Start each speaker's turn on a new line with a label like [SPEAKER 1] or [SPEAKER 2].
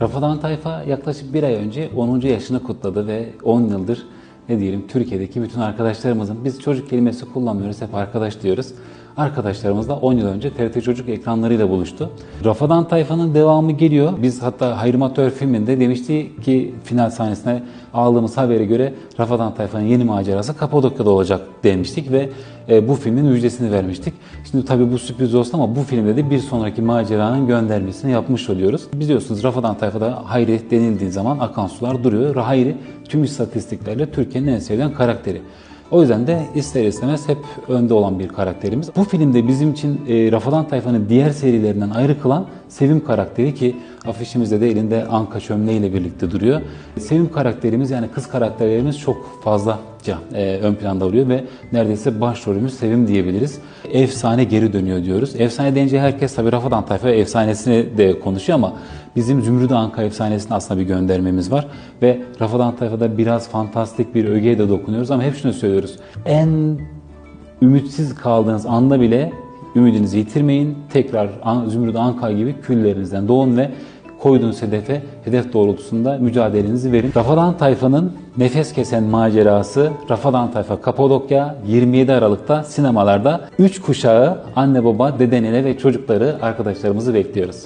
[SPEAKER 1] Rafadan Tayfa yaklaşık bir ay önce 10. yaşını kutladı ve 10 yıldır ne diyelim Türkiye'deki bütün arkadaşlarımızın biz çocuk kelimesi kullanmıyoruz hep arkadaş diyoruz. Arkadaşlarımızla 10 yıl önce TRT Çocuk ekranlarıyla buluştu. Rafadan Tayfa'nın devamı geliyor. Biz hatta Hayrimatör filminde demişti ki final sahnesine aldığımız habere göre Rafadan Tayfa'nın yeni macerası Kapadokya'da olacak demiştik ve e, bu filmin müjdesini vermiştik. Şimdi tabii bu sürpriz olsun ama bu filmde de bir sonraki maceranın göndermesini yapmış oluyoruz. Biliyorsunuz Rafadan Tayfa'da Hayri denildiği zaman akan sular duruyor. Hayri tüm istatistiklerle Türkiye'nin en sevilen karakteri. O yüzden de ister istemez hep önde olan bir karakterimiz. Bu filmde bizim için e, Rafadan Tayfa'nın diğer serilerinden ayrı kılan Sevim karakteri ki afişimizde de elinde Anka çömleğiyle birlikte duruyor. Sevim karakterimiz yani kız karakterlerimiz çok fazlaca e, ön planda oluyor ve neredeyse başrolümüz Sevim diyebiliriz. Efsane geri dönüyor diyoruz. Efsane deyince herkes tabii Rafadan Tayfa efsanesini de konuşuyor ama bizim Zümrüt Anka efsanesine aslında bir göndermemiz var. Ve Rafadan Tayfa'da biraz fantastik bir ögeye de dokunuyoruz ama hep şunu söylüyoruz. En ümitsiz kaldığınız anda bile ümidinizi yitirmeyin. Tekrar Zümrüt Anka gibi küllerinizden doğun ve koyduğunuz hedefe, hedef doğrultusunda mücadelenizi verin. Rafadan Tayfa'nın nefes kesen macerası Rafadan Tayfa Kapadokya 27 Aralık'ta sinemalarda 3 kuşağı anne baba, dede nene ve çocukları arkadaşlarımızı bekliyoruz.